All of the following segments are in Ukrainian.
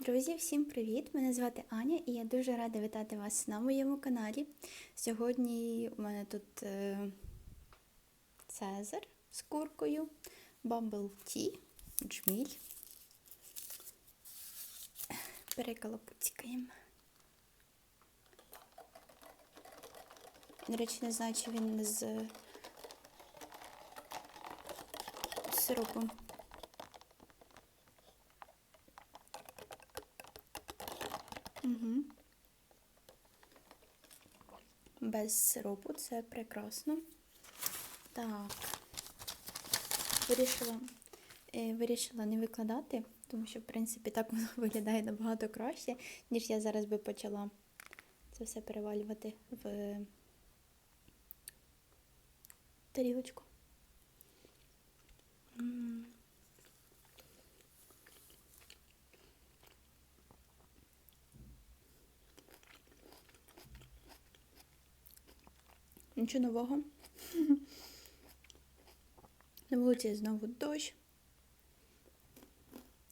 Друзі, всім привіт! Мене звати Аня і я дуже рада вітати вас на моєму каналі. Сьогодні у мене тут е, Цезар з куркою, Bumble Tea, джміль. Перекалапуцькаємо. До речі, не знаю, чи він з сиропом. Угу. Без сиропу це прекрасно. Так. Вирішила, е, вирішила не викладати, тому що, в принципі, так воно виглядає набагато краще, ніж я зараз би почала це все перевалювати в тарілочку. Нічого нового. На вулиці знову дощ.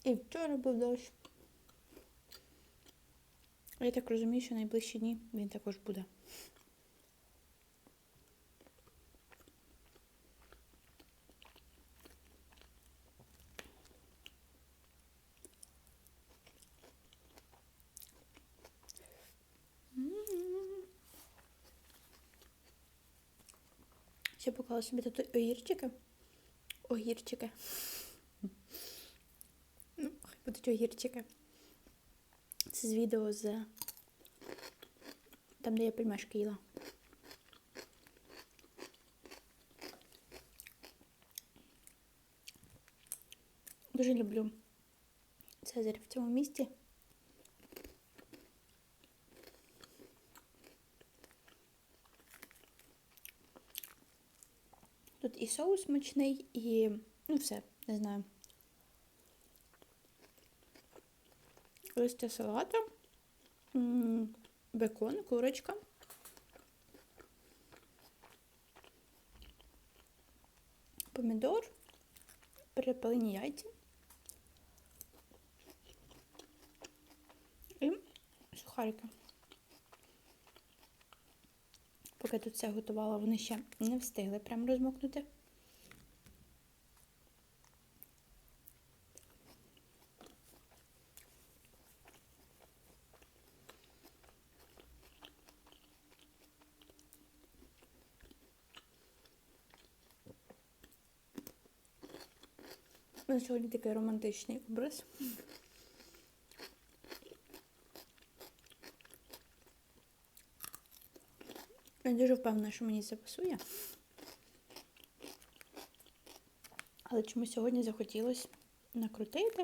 І вчора був дощ. Я так розумію, що найближчі дні він також буде. Ще поклала собі тут огірчики. Огірчики. Ну, хай будуть огірчики. Це з відео з там, де я пельмешки їла. Дуже люблю Цезарь в цьому місті. Тут і соус смачний, і ну все, не знаю. Листя салата, бекон, курочка. Помідор, перепелені яйця. І сухарики. Поки тут все готувала, вони ще не встигли прям розмокнути. У нас сьогодні такий романтичний образ. Я дуже впевнена, що мені це пасує. Але чомусь сьогодні захотілося накрутити.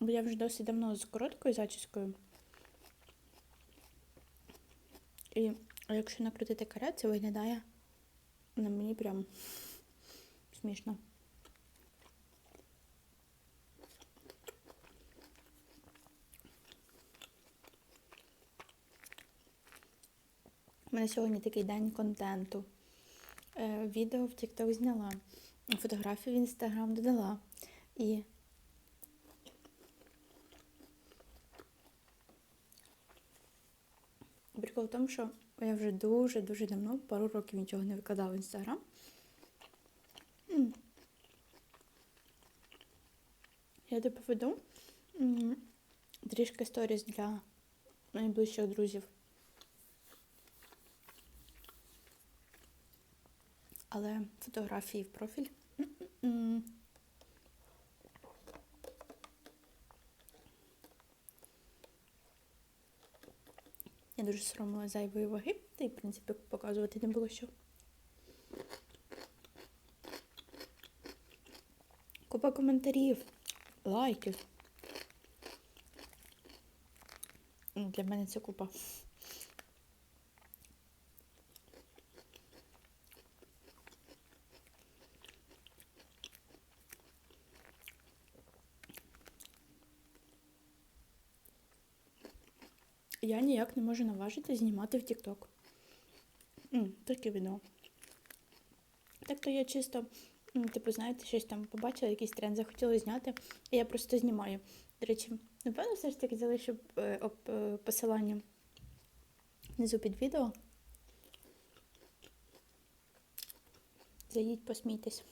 Бо я вже досить давно з короткою зачіскою. І якщо накрутити каре, це виглядає на мені прям смішно. У мене сьогодні такий день контенту. Е, відео в TikTok зняла, фотографію в Instagram додала. І прикол в тому, що я вже дуже-дуже давно, пару років нічого не викладала в Instagram. М. Я тебе веду трішки сторіс для найближчих друзів. Але фотографії в профіль. Я дуже соромила зайвої ваги, та й, в принципі, показувати не було що. Купа коментарів, лайків. Для мене це купа. Я ніяк не можу наважити знімати в TikTok. Таке відео. Так то я чисто типу, знаєте, щось там побачила, якийсь тренд захотіла зняти, і я просто знімаю. До речі, напевно, все ж таки залишу е, е, посилання внизу під відео. Зайдіть, посмійтесь.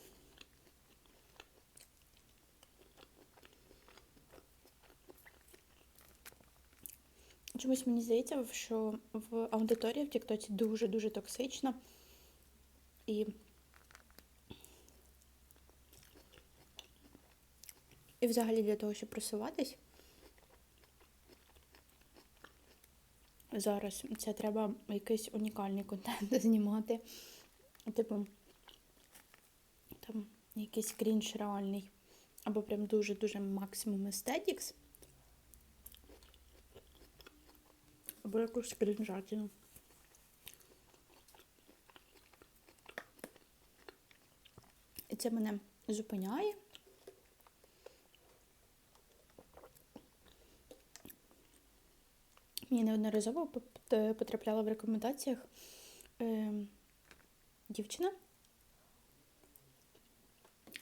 Чомусь мені здається, що в аудиторія в Тіктоці дуже-дуже токсична. І І взагалі для того, щоб просуватись, зараз це треба якийсь унікальний контент знімати. Типу, там якийсь крінж реальний. Або прям дуже-дуже максимум естетікс. Або якусь крінжатину. І це мене зупиняє. Мені неодноразово потрапляла в рекомендаціях е, дівчина.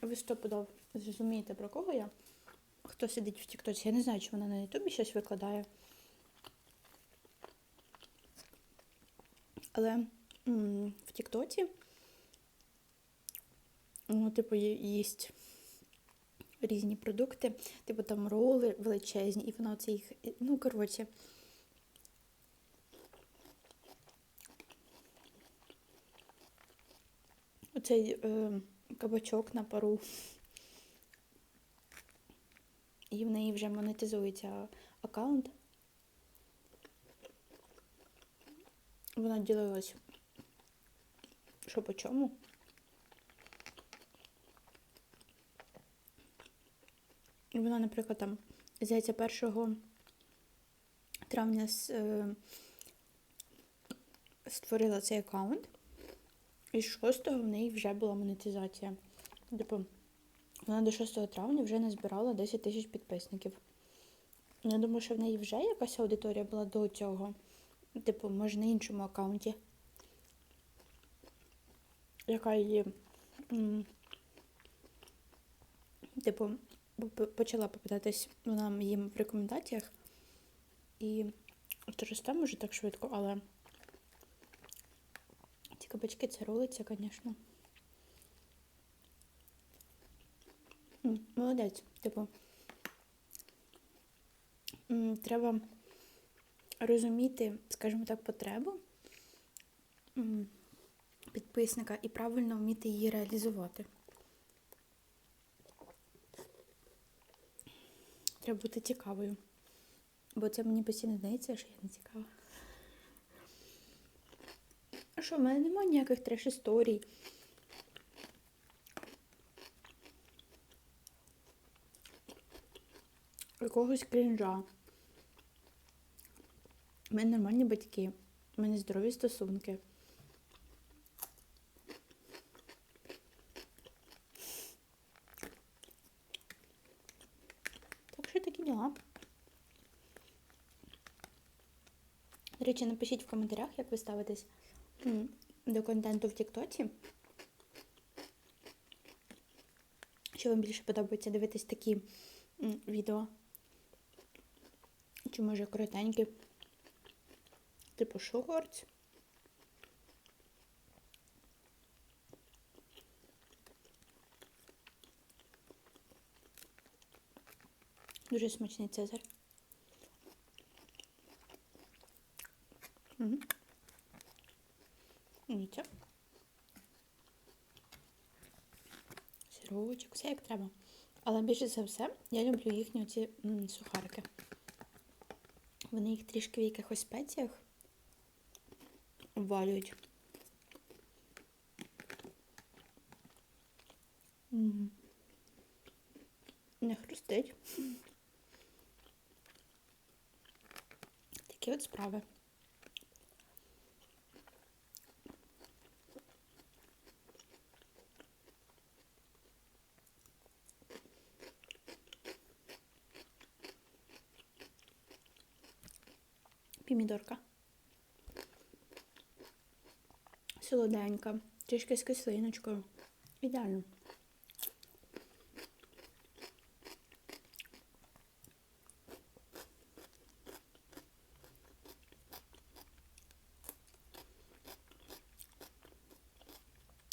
Ви стопудов зрозумієте, про кого я? Хто сидить в Тіктоці? Я не знаю, чи вона на Ютубі щось викладає. Але м, в Тіктоці, ну, типу, їсть різні продукти, типу там роли величезні, і вона оце їх, ну, коротше. Оцей е, кабачок на пару. І в неї вже монетизується аккаунт. Вона ділилась, що по чому. І вона, наприклад, там, здається, 1 травня е, створила цей аккаунт. І з 6 в неї вже була монетизація. Типу, вона до 6 травня вже назбирала 10 тисяч підписників. Я думаю, що в неї вже якась аудиторія була до цього. Типу, може, на іншому аккаунті. Яка її. Типу, почала попитатись вона їм в рекомендаціях. І через те, може, так швидко, але. Ці кабачки це ролиться, звісно. Молодець, типу. Треба розуміти, скажімо так, потребу підписника і правильно вміти її реалізувати. Треба бути цікавою. Бо це мені постійно здається, що я не цікава. А що, в мене немає ніяких треш історій. Якогось крінжа. У мене нормальні батьки. У мене здорові стосунки. Так що такі діла. До речі, напишіть в коментарях, як ви ставитесь до контенту в Тіктоці. Що вам більше подобається дивитись такі відео? Чи може коротенькі? Типу шортс? Дуже смачний цезар. Угу. Нічого. Сировочок, все як треба. Але більше за все я люблю їхні оці м, сухарики. Вони їх трішки в якихось спеціях обвалюють. Не хрустить. Такі от справи. Пімідорка. солоденька, трішки з кислиночкою. Ідеально.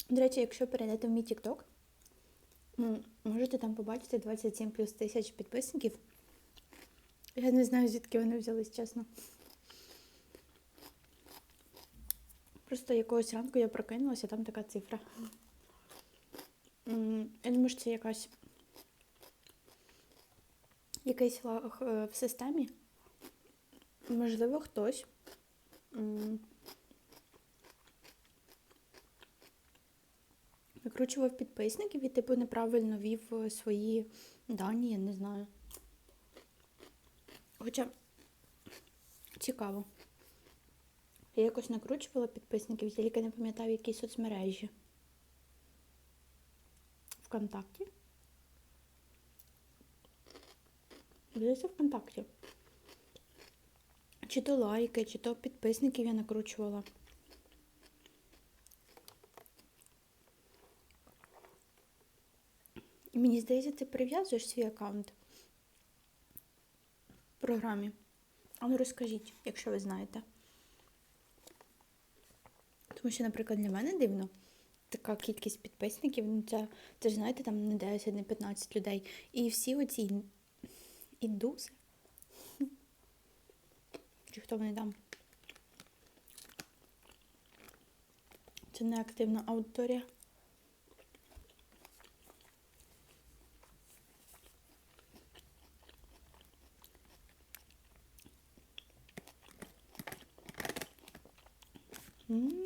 До речі, якщо перейдете в мій TikTok, ну, можете там побачити 27 плюс тисяч підписників. Я не знаю, звідки вони взялись, чесно. Просто якогось ранку я прокинулася, там така цифра. Я думаю, що це якась якийсь лаг е, в системі. Можливо, хтось. Викручував підписників і, типу, неправильно вів е, свої дані, я не знаю. Хоча цікаво. Я якось накручувала підписників, я тільки не пам'ятаю, які соцмережі. Вконтакті. Здається, ВКонтакті. Чи то лайки, чи то підписників я накручувала. І мені здається, ти прив'язуєш свій аккаунт в програмі. А ну розкажіть, якщо ви знаєте. Тому що, наприклад, для мене дивно така кількість підписників, ну це, це ж знаєте, там не 10, не 15 людей. І всі оці індуси. Чи хто вони там? Це не активна аудиторія. М.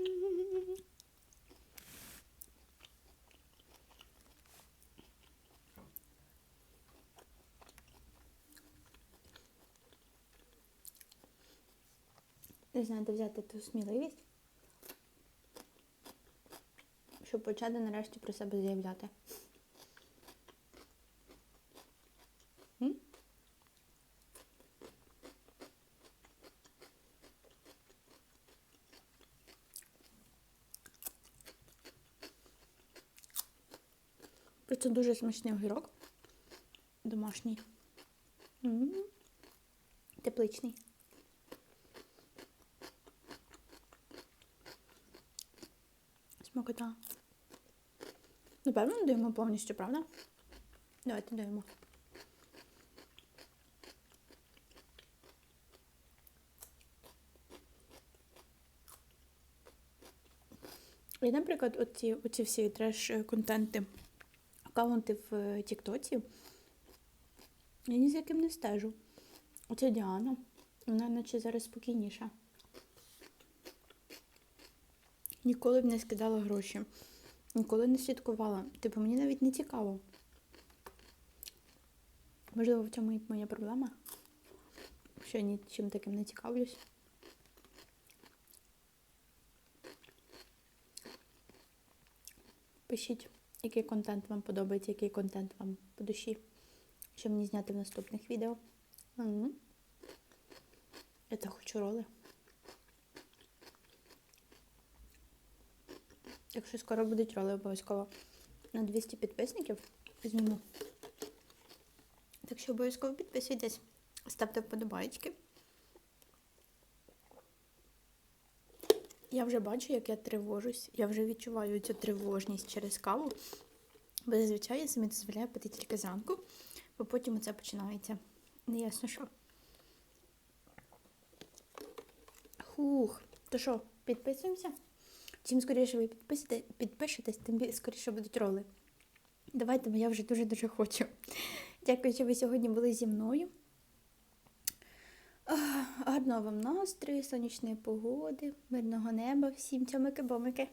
Не знаю, де взяти ту сміливість, щоб почати нарешті про себе заявляти. М? Просто дуже смачний огірок. Домашній. М. Тепличний. Смакота. Напевно, не даємо повністю, правда? Давайте даємо. І, наприклад, оці, оці всі треш-контенти, аккаунти в е, Тіктоці, я ні з яким не стежу. Оце Діана, вона наче зараз спокійніша. Ніколи б не скидала гроші, ніколи не слідкувала. Типу, мені навіть не цікаво. Можливо, в цьому і моя проблема, що я нічим таким не цікавлюсь. Пишіть, який контент вам подобається, який контент вам по душі, що мені зняти в наступних відео. Мгм. Я так хочу роли. Якщо скоро будуть роли, обов'язково на 200 підписників зніму. Так що обов'язково підписуйтесь, ставте вподобайки. Я вже бачу, як я тривожусь. Я вже відчуваю цю тривожність через каву. Бо зазвичай я собі дозволяю пити тільки зранку, бо потім це починається. Неясно що. Хух. То що, підписуємося? Чим скоріше ви підписите, підпишетесь, тим скоріше будуть роли. Давайте, бо я вже дуже-дуже хочу. Дякую, що ви сьогодні були зі мною. Гарного вам настрою, сонячної погоди, мирного неба, всім цьомики-бомики.